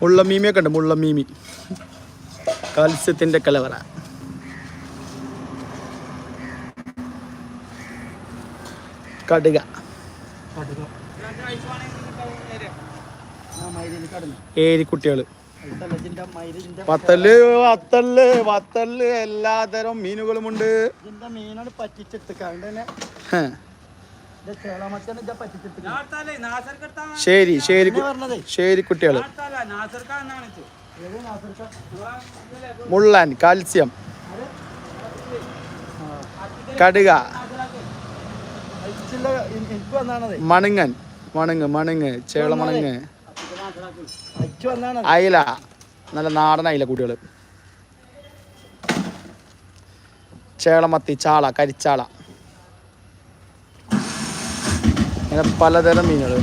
മുള്ളമീമിയൊക്കെ ഉണ്ട് മുള്ളമീമി. കാൽസ്യത്തിന്റെ കലവറ. കടുക. ഏരിക്കുട്ടികൾ. വത്തൽ വത്തൽ വത്തൽ എല്ലാതരം പറ്റിച്ചെടുത്തേക്കാണ്ട് തന്നെ ഇതാ പറ്റിച്ചെടുത്തേക്കാണ് ശരി ശരി ശരി കുട്ടികൾ? മുള്ളൻ കാൽസ്യം. കടുക. മണുങ്ങൻ. മണുങ്ങ് മണുങ്ങ്. ചേളമണങ്ങ് മണുങ്ങ്. അയില. നല്ല നാടൻ അയില കുട്ടികൾ ചേളമത്തി ചാള കരിച്ചാള. ഇങ്ങനെ പലതരം മീനുകൾ